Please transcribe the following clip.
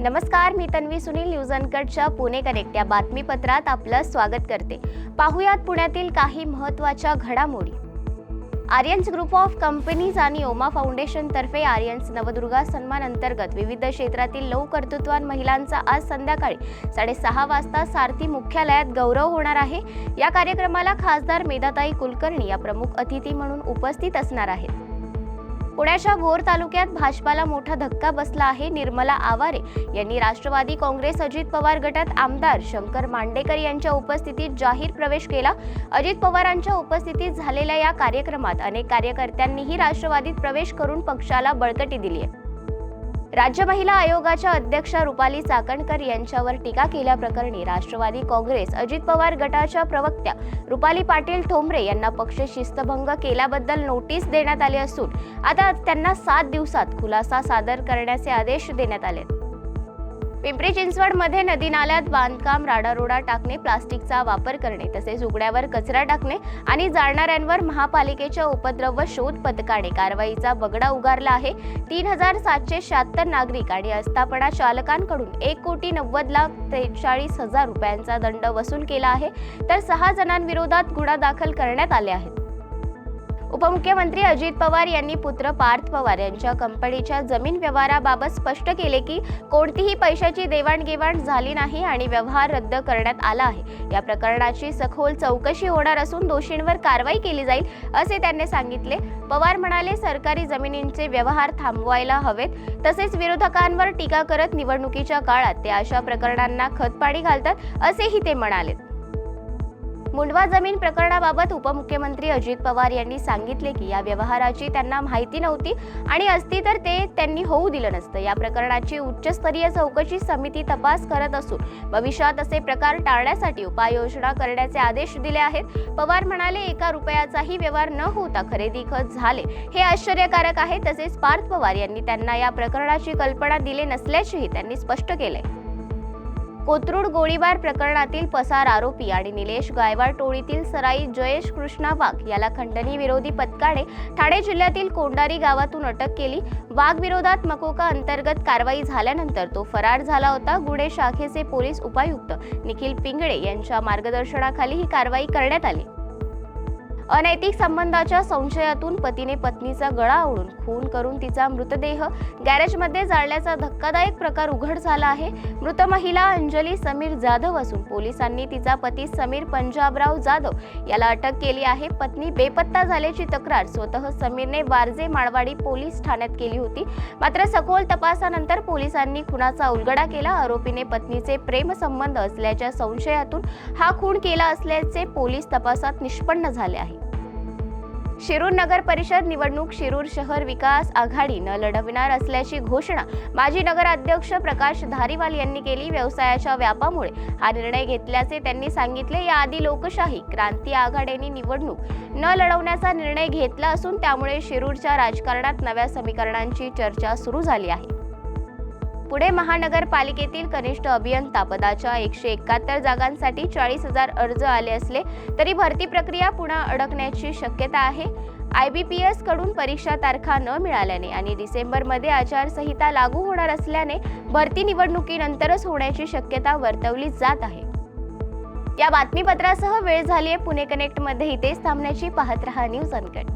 नमस्कार मी तन्वी सुनील न्यूज अनकटच्या पुणे कनेक्ट या बातमीपत्रात आपलं स्वागत करते. पाहुयात पुण्यातील काही महत्त्वाच्या घडामोडी. आर्यन्स ग्रुप ऑफ कंपनीज आणि ओमा फाउंडेशनतर्फे आर्यन्स नवदुर्गा सन्मान अंतर्गत विविध क्षेत्रातील लौ कर्तृत्वान महिलांचा आज संध्याकाळी साडेसहा वाजता सारथी मुख्यालयात गौरव होणार आहे. या कार्यक्रमाला खासदार मेधाताई कुलकर्णी या प्रमुख अतिथी म्हणून उपस्थित असणार आहेत. पुण्याच्या भोर तालुक्यात भाजपाला मोठा धक्का बसला आहे. निर्मला आवारे यांनी राष्ट्रवादी काँग्रेस अजित पवार गटात आमदार शंकर मांडेकर यांच्या उपस्थितीत जाहीर प्रवेश केला. अजित पवारांच्या उपस्थितीत झालेल्या या कार्यक्रमात अनेक कार्यकर्त्यांनीही राष्ट्रवादीत प्रवेश करून पक्षाला बळकटी दिली आहे. राज्य महिला आयोगाच्या अध्यक्षा रुपाली चाकणकर यांच्यावर टीका केल्याप्रकरणी राष्ट्रवादी काँग्रेस अजित पवार गटाच्या प्रवक्त्या रुपाली पाटील ठोंबरे यांना पक्ष शिस्तभंग केल्याबद्दल नोटीस देण्यात आली असून आता त्यांना सात दिवसात खुलासा सादर करण्याचे आदेश देण्यात आले पिंपरी चिंचवडमध्ये नदी नाल्यात बांधकाम राडारोडा टाकणे प्लास्टिकचा वापर करणे तसेच उघड्यावर कचरा टाकणे आणि जाळणाऱ्यांवर महापालिकेच्या उपद्रव शोध पथकाने कारवाईचा बगडा उगारला आहे. तीन हजार सातशे शहात्तर नागरिक आणि आस्थापना चालकांकडून एक कोटी नव्वद लाख त्रेचाळीस हजार रुपयांचा दंड वसूल केला आहे. तर सहा जणांविरोधात गुन्हा दाखल करण्यात आले आहेत. उपमुख्यमंत्री अजित पवार यांनी पुत्र पार्थ पवार यांच्या कंपनीच्या जमीन व्यवहाराबाबत स्पष्ट केले की कोणतीही पैशाची देवाणघेवाण झाली नाही आणि व्यवहार रद्द करण्यात आला आहे. या प्रकरणाची सखोल चौकशी होणार असून दोषींवर कारवाई केली जाईल असे त्यांनी सांगितले. पवार म्हणाले सरकारी जमिनींचे व्यवहार थांबवायला हवेत तसेच विरोधकांवर टीका करत निवडणुकीच्या काळात ते अशा प्रकरणांना खतपाणी घालतात असेही ते म्हणाले. मुंडवा जमीन प्रकरणाबाबत उपमुख्यमंत्री अजित पवार यांनी सांगितले की या व्यवहाराची त्यांना माहिती नव्हती आणि असती तर ते त्यांनी होऊ दिलं नसतं. या प्रकरणाची उच्चस्तरीय चौकशी समिती तपास करत असून भविष्यात असे प्रकार टाळण्यासाठी उपाययोजना करण्याचे आदेश दिले आहेत. पवार म्हणाले एका रुपयाचाही व्यवहार न होता खरेदी खत झाले. हे आश्चर्यकारक आहे. तसेच पार्थ पवार यांनी त्यांना या प्रकरणाची कल्पना दिली नसल्याचेही त्यांनी स्पष्ट केले. कोथरूड गोळीबार प्रकरणातील पसार आरोपी आणि निलेश गायवाड टोळीतील सराई जयेश कृष्णा वाघ याला खंडणी विरोधी पथकाने ठाणे जिल्ह्यातील कोंडारी गावातून अटक केली. वाघ विरोधात मकोका अंतर्गत कारवाई झाल्यानंतर तो फरार झाला होता. गुन्हे शाखेचे पोलीस उपायुक्त निखिल पिंगळे यांच्या मार्गदर्शनाखाली ही कारवाई करण्यात आली. अनैतिक संबंधाच्या संशयातून पतीने पत्नीचा गळा आवळून खून करून तिचा मृतदेह गॅरेजमध्ये जाळल्याचा धक्कादायक प्रकार उघड झाला आहे. मृत महिला अंजली समीर जाधव असून पोलिसांनी तिचा पती समीर पंजाबराव जाधव याला अटक केली आहे. पत्नी बेपत्ता झाल्याची तक्रार स्वतः समीरने वारजे माळवाडी पोलीस ठाण्यात केली होती. मात्र सखोल तपासानंतर पोलिसांनी खुनाचा उलगडा केला. आरोपीने पत्नीचे प्रेमसंबंध असल्याच्या संशयातून हा खून केला असल्याचे पोलीस तपासात निष्पन्न झाले आहे. शिरूर नगर परिषद निवडणूक शिरूर शहर विकास आघाडीनं लढविणार असल्याची घोषणा माजी नगराध्यक्ष प्रकाश धारीवाल यांनी केली. व्यवसायाच्या व्यापामुळे हा निर्णय घेतल्याचे त्यांनी सांगितले. याआधी लोकशाही क्रांती आघाडीने निवडणूक न लढवण्याचा निर्णय घेतला असून त्यामुळे शिरूरच्या राजकारणात नव्या समीकरणांची चर्चा सुरू झाली आहे. पुणे महानगरपालिकेतील कनिष्ठ अभियंता पदाच्या एकशे एकाहत्तर जागांसाठी चाळीस हजार अर्ज आले असले तरी भरती प्रक्रिया पुन्हा अडकण्याची शक्यता आहे. आय बी पी एसकडून परीक्षा तारखा न मिळाल्याने आणि डिसेंबरमध्ये आचारसंहिता लागू होणार असल्याने भरती निवडणुकीनंतरच होण्याची शक्यता वर्तवली जात आहे. या बातमीपत्रासह वेळ झाली आहे पुणे कनेक्टमध्ये इथेच थांबण्याची पाहत रहा न्यूज अनकट.